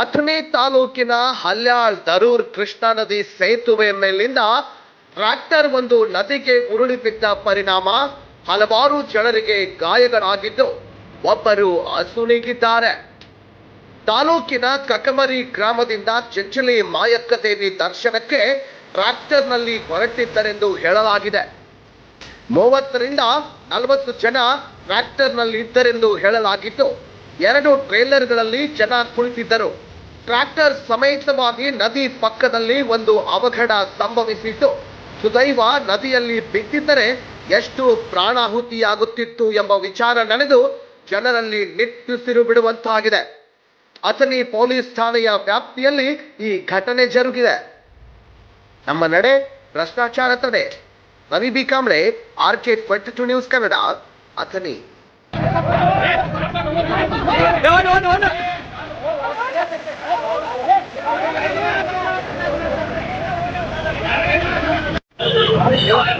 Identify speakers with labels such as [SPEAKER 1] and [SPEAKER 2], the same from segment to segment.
[SPEAKER 1] ಅಥಣಿ ತಾಲೂಕಿನ ಹಲ್ಯಾಳ್ ದರೂರ್ ಕೃಷ್ಣಾ ನದಿ ಸೇತುವೆ ಮೇಲಿಂದ ಟ್ರ್ಯಾಕ್ಟರ್ ಒಂದು ನದಿಗೆ ಉರುಳಿ ಬಿದ್ದ ಪರಿಣಾಮ ಹಲವಾರು ಜನರಿಗೆ ಗಾಯಗಳಾಗಿದ್ದು ಒಬ್ಬರು ಅಸುನೀಗಿದ್ದಾರೆ. ತಾಲೂಕಿನ ಕಕಮರಿ ಗ್ರಾಮದಿಂದ ಚಂಚಲಿ ಮಾಯಕ್ಕ ದೇವಿ ದರ್ಶನಕ್ಕೆ ಟ್ರ್ಯಾಕ್ಟರ್ನಲ್ಲಿ ಹೊರಟಿದ್ದರೆಂದು ಹೇಳಲಾಗಿದೆ. ಮೂವತ್ತರಿಂದ ನಲವತ್ತು ಜನ ಟ್ರ್ಯಾಕ್ಟರ್ನಲ್ಲಿ ಇದ್ದರೆಂದು ಹೇಳಲಾಗಿದ್ದು ಎರಡು ಟ್ರೇಲರ್ಗಳಲ್ಲಿ ಜನ ಕುಳಿತಿದ್ದರು. ಟ್ರ್ಯಾಕ್ಟರ್ ಸಮೇತವಾಗಿ ನದಿ ಪಕ್ಕದಲ್ಲಿ ಒಂದು ಅವಘಡ ಸಂಭವಿಸಿತ್ತು. ಸುದೈವ ನದಿಯಲ್ಲಿ ಬಿದ್ದಿದ್ದರೆ ಎಷ್ಟು ಪ್ರಾಣಾಹುತಿಯಾಗುತ್ತಿತ್ತು ಎಂಬ ವಿಚಾರ ನಡೆದು ಜನರಲ್ಲಿ ನಿಟ್ಟುಸಿರು ಬಿಡುವಂತಾಗಿದೆ. ಅಥಣಿ ಪೊಲೀಸ್ ಠಾಣೆಯ ವ್ಯಾಪ್ತಿಯಲ್ಲಿ ಈ ಘಟನೆ ಜರುಗಿದೆ. ನಮ್ಮ ನಡೆ ಭ್ರಷ್ಟಾಚಾರ ತಡೆ. Ravi B Kamble R K twenty two news Kannada, Athani.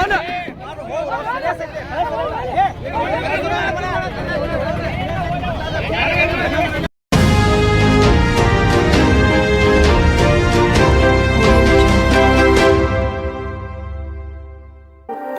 [SPEAKER 2] ಹೊಂಡ